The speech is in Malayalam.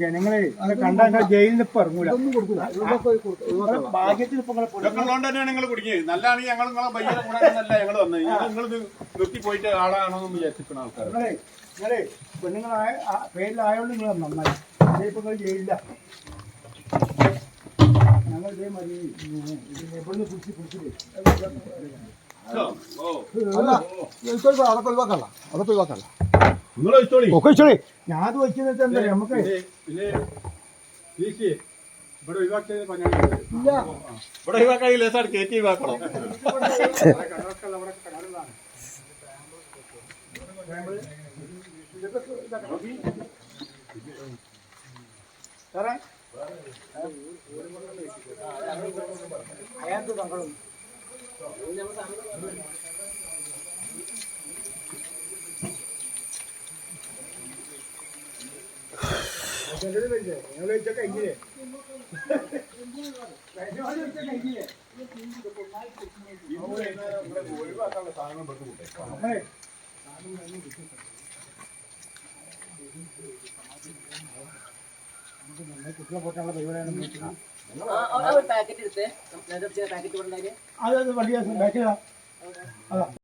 ജനങ്ങളെ അത് കണ്ടാൽ ജയിലിൽ നിന്ന് ഇപ്പൊ ഇറങ്ങൂല. ഇതൊക്കെ ഉള്ളതുകൊണ്ട് തന്നെയാണ് നിങ്ങൾ കുടുങ്ങിയത്. ഞങ്ങൾ നിങ്ങളെ പയ്യനെ കൂടാനല്ല ഞങ്ങൾ വന്നത്. നിങ്ങൾ ഇത് നിർത്തി പോയിട്ട് ആളാണെന്ന് വിചാരിച്ചിരിക്കുന്ന ആൾക്കാർ നിങ്ങളെ നിങ്ങളെ പെണ്ണുങ്ങളായ പേരിലായോണ്ട് നിങ്ങൾ നന്നായി. ഇപ്പൊ നിങ്ങൾ ജയിലില്ല ഞങ്ങൾ എവിടുന്ന് കുടിച്ച് കുടിച്ചിട്ട് അല്ല ഇതൊക്കെ അതൊക്കെ ഒഴിവാക്കല്ല അതൊക്കെ ഒഴിവാക്കല്ല വെച്ചോളി ഒക്കെ ചോളി ഞാൻ അത് വെച്ചാൽ എന്താ നമുക്ക് ഇവിടെ ഒഴിവാക്കാൻ ലേസാണ് കയറ്റി ഒഴിവാക്കണം. സാറേ? അയാൾക്ക് മക്കളും ഒഴിവാക്കാനുള്ള സാധനങ്ങൾ പെട്ടു നമ്മളെ കുട്ടികളെ പോട്ടാനുള്ള പരിപാടിയാണ് നോക്കുന്നത്. ഒരു പാക്കറ്റ് എടുത്ത് പാക്കറ്റ് കൊണ്ടുണ്ടായി അത് വലിയ ബാക്കിലാ അതാ